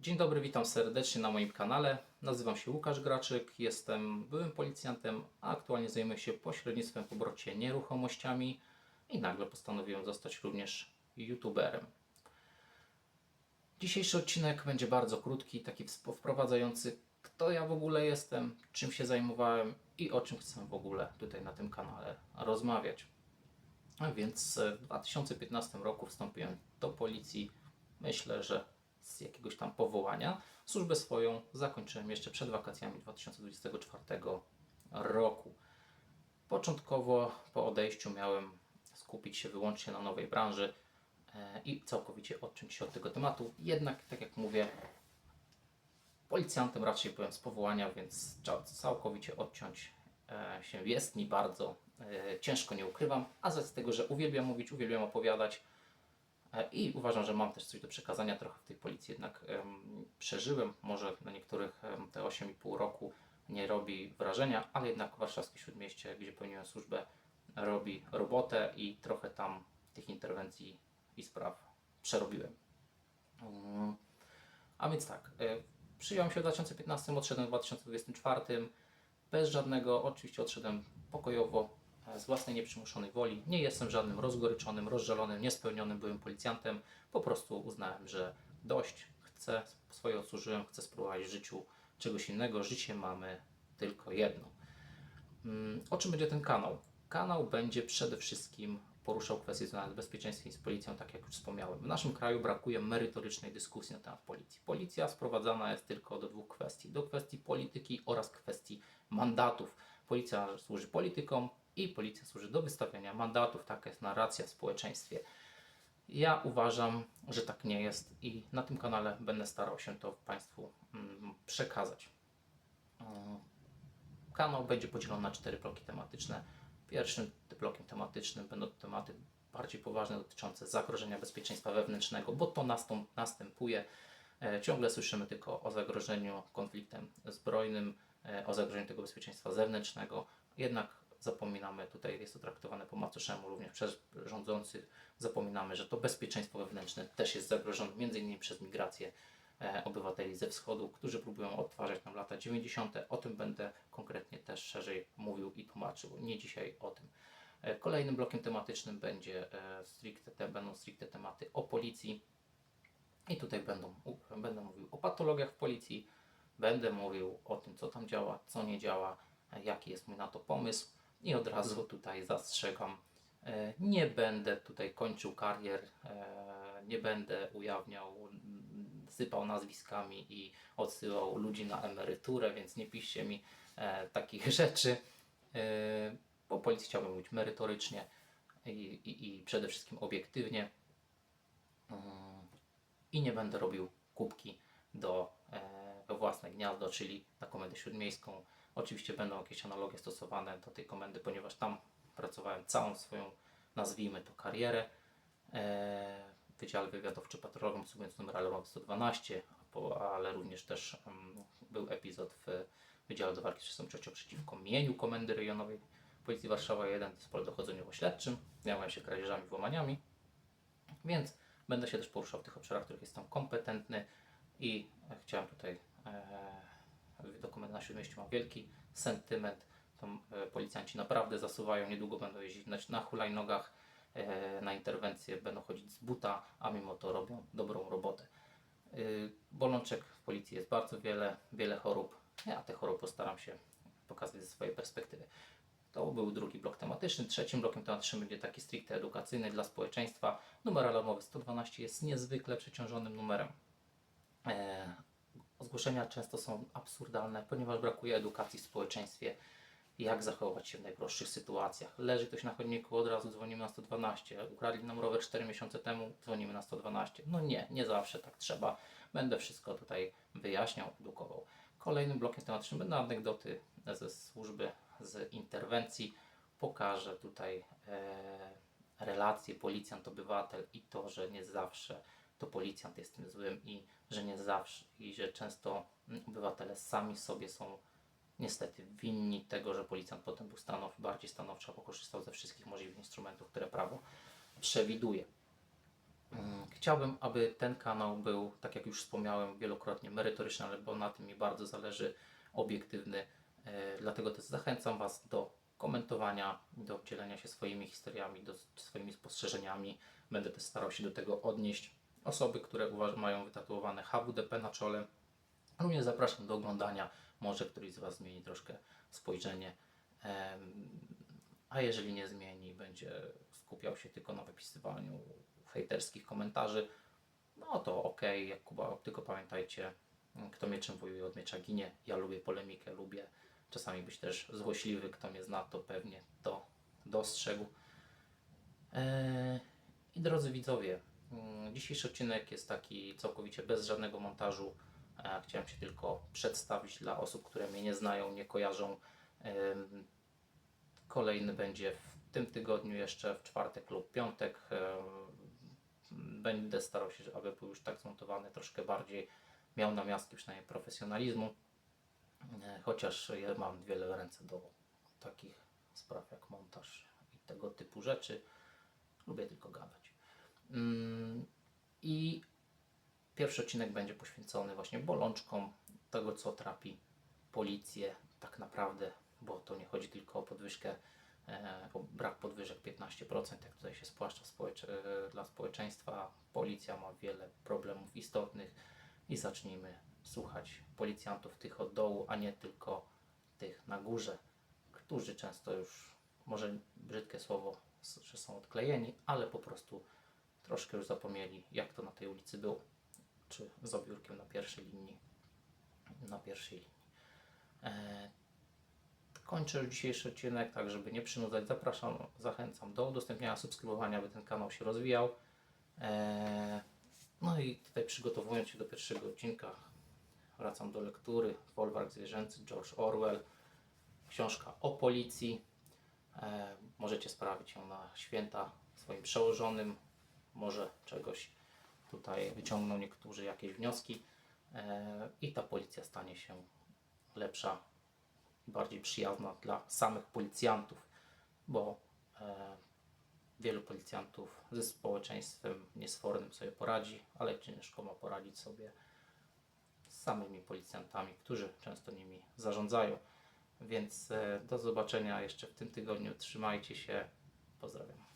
Dzień dobry, witam serdecznie na moim kanale. Nazywam się Łukasz Graczyk, jestem byłym policjantem, a aktualnie zajmuję się pośrednictwem w obrocie nieruchomościami i nagle postanowiłem zostać również youtuberem. Dzisiejszy odcinek będzie bardzo krótki, taki wprowadzający, kto ja w ogóle jestem, czym się zajmowałem i o czym chcę w ogóle tutaj na tym kanale rozmawiać. A więc w 2015 roku wstąpiłem do policji. Myślę, że jakiegoś tam powołania. Służbę swoją zakończyłem jeszcze przed wakacjami 2024 roku. Początkowo po odejściu miałem skupić się wyłącznie na nowej branży e, i całkowicie odciąć się od tego tematu. Jednak, tak jak mówię, policjantem raczej byłem z powołania, więc całkowicie odciąć e, się jest mi bardzo e, ciężko, nie ukrywam, a z tego, że uwielbiam mówić, uwielbiam opowiadać i uważam, że mam też coś do przekazania trochę w tej policji, jednak em, przeżyłem, może na niektórych em, te 8,5 roku nie robi wrażenia, ale jednak warszawskie Śródmieście, gdzie pełniłem służbę, robi robotę i trochę tam tych interwencji i spraw przerobiłem. Mm. A więc tak, y, przyjąłem się w 2015, odszedłem w 2024. Bez żadnego, oczywiście odszedłem pokojowo, e, z własnej nieprzymuszonej woli. Nie jestem żadnym rozgoryczonym, rozżalonym, niespełnionym byłym policjantem. Po prostu uznałem, że dość, chcę, swoje odsłużyłem, chcę spróbować w życiu czegoś innego. Życie mamy tylko jedno. Mm, O czym będzie ten kanał? Kanał będzie przede wszystkim poruszał kwestie związane z bezpieczeństwem i z policją, tak jak już wspomniałem. W naszym kraju brakuje merytorycznej dyskusji na temat policji. Policja sprowadzana jest tylko do dwóch kwestii: do kwestii polityki oraz kwestii mandatów. Policja służy politykom i policja służy do wystawiania mandatów. Taka jest narracja w społeczeństwie. Ja uważam, że tak nie jest i na tym kanale będę starał się to Państwu mm, przekazać. Kanał będzie podzielony na cztery bloki tematyczne. Pierwszym blokiem tematycznym będą tematy bardziej poważne dotyczące zagrożenia bezpieczeństwa wewnętrznego, bo to następuje. E, Ciągle słyszymy tylko o zagrożeniu konfliktem zbrojnym, e, o zagrożeniu tego bezpieczeństwa zewnętrznego, jednak zapominamy, tutaj jest to traktowane po macoszemu również przez rządzących, zapominamy, że to bezpieczeństwo wewnętrzne też jest zagrożone m.in. przez migrację e, obywateli ze wschodu, którzy próbują odtwarzać nam lata 90. O tym będę konkretnie też szerzej mówił i tłumaczył. Nie dzisiaj o tym. E, Kolejnym blokiem tematycznym będzie e, stricte, te, będą stricte tematy o policji. I tutaj będą, będę mówił o patologiach w policji, będę mówił o tym, co tam działa, co nie działa, jaki jest mój na to pomysł. I od razu tutaj zastrzegam, e, nie będę tutaj kończył karier, e, nie będę ujawniał, sypał nazwiskami i odsyłał ludzi na emeryturę, więc nie piszcie mi e, takich rzeczy. Bo policji chciałbym mówić merytorycznie i, i, i przede wszystkim obiektywnie i nie będę robił kubki do, do własne gniazdo, czyli na komendę śródmiejską. Oczywiście będą jakieś analogie stosowane do tej komendy, ponieważ tam pracowałem całą swoją, nazwijmy to, karierę e, w Wydziale Wywiadowczo-Patrolowym, mówiąc numer alarmowy 112, a po- ale również też mm, był epizod w Wydziale do Walki z Przestępczością przeciwko mieniu Komendy Rejonowej Policji Warszawa 1, zespole dochodzeniowo-śledczym. Zajmowałem się kradzieżami, włamaniami. Więc będę się też poruszał w tych obszarach, w których jestem kompetentny i chciałem tutaj e, dokument na Śródmieściu ma wielki sentyment. Tam e, policjanci naprawdę zasuwają, niedługo będą jeździć na, hulajnogach e, na interwencje, będą chodzić z buta, a mimo to robią dobrą robotę. Y, Bolączek w policji jest bardzo wiele, wiele chorób. Ja te choroby postaram się pokazać ze swojej perspektywy. To był drugi blok tematyczny. Trzecim blokiem tematycznym będzie taki stricte edukacyjny dla społeczeństwa. Numer alarmowy 112 jest niezwykle przeciążonym numerem. Zgłoszenia często są absurdalne, ponieważ brakuje edukacji w społeczeństwie, jak zachować się w najprostszych sytuacjach. Leży ktoś na chodniku, od razu dzwonimy na 112. Ukradli nam rower 4 miesiące temu, dzwonimy na 112. No nie, nie zawsze tak trzeba. Będę wszystko tutaj wyjaśniał, edukował. Kolejnym blokiem tematycznym będą anegdoty ze służby, z interwencji. Pokażę tutaj e, relacje policjant-obywatel i to, że nie zawsze to policjant jest tym złym i że nie zawsze i że często mm, obywatele sami sobie są niestety winni tego, że policjant potem był stanowczy, bardziej stanowczy, a pokorzystał ze wszystkich możliwych instrumentów, które prawo przewiduje. Mm, Chciałbym, aby ten kanał był, tak jak już wspomniałem wielokrotnie, merytoryczny, ale bo na tym mi bardzo zależy, obiektywny. E, Dlatego też zachęcam Was do komentowania, do dzielenia się swoimi historiami, do swoimi spostrzeżeniami. Będę też starał się do tego odnieść. Osoby, które mają wytatuowane HWDP na czole, również zapraszam do oglądania. Może któryś z Was zmieni troszkę spojrzenie. A jeżeli nie zmieni, będzie skupiał się tylko na wypisywaniu hejterskich komentarzy, no to okej, jak Kuba, tylko pamiętajcie, kto mieczem wojuje, od miecza ginie. Ja lubię polemikę, lubię czasami być też złośliwy. Kto mnie zna, to pewnie to dostrzegł. Eee, I drodzy widzowie, mm, dzisiejszy odcinek jest taki całkowicie bez żadnego montażu. E, Chciałem się tylko przedstawić dla osób, które mnie nie znają, nie kojarzą. Kolejny będzie w tym tygodniu jeszcze, w czwartek lub piątek. Em, Będę starał się, aby był już tak zmontowany troszkę bardziej, miał namiastki przynajmniej profesjonalizmu. E, Chociaż ja mam wiele ręce do takich spraw jak montaż i tego typu rzeczy. Lubię tylko gadać. Mm, I pierwszy odcinek będzie poświęcony właśnie bolączkom tego, co trapi policję tak naprawdę, bo to nie chodzi tylko o podwyżkę, e, o brak podwyżek 15%, jak tutaj się spłaszcza e, dla społeczeństwa. Policja ma wiele problemów istotnych i zacznijmy słuchać policjantów tych od dołu, a nie tylko tych na górze, którzy często już, może brzydkie słowo, że są odklejeni, ale po prostu troszkę już zapomnieli, jak to na tej ulicy było, czy z obiórkiem na pierwszej linii, na pierwszej linii. E, kończę dzisiejszy odcinek, tak żeby nie przynudzać, zapraszam, zachęcam do udostępniania, subskrybowania, aby ten kanał się rozwijał. E, no i tutaj przygotowując się do pierwszego odcinka, wracam do lektury. Folwark zwierzęcy, George Orwell, książka o policji. E, możecie sprawić ją na święta swoim przełożonym. Może czegoś tutaj wyciągną niektórzy jakieś wnioski e, i ta policja stanie się lepsza, bardziej przyjazna dla samych policjantów, bo e, wielu policjantów ze społeczeństwem niesfornym sobie poradzi, ale ciężko ma poradzić sobie z samymi policjantami, którzy często nimi zarządzają. Więc e, do zobaczenia jeszcze w tym tygodniu. Trzymajcie się. Pozdrawiam.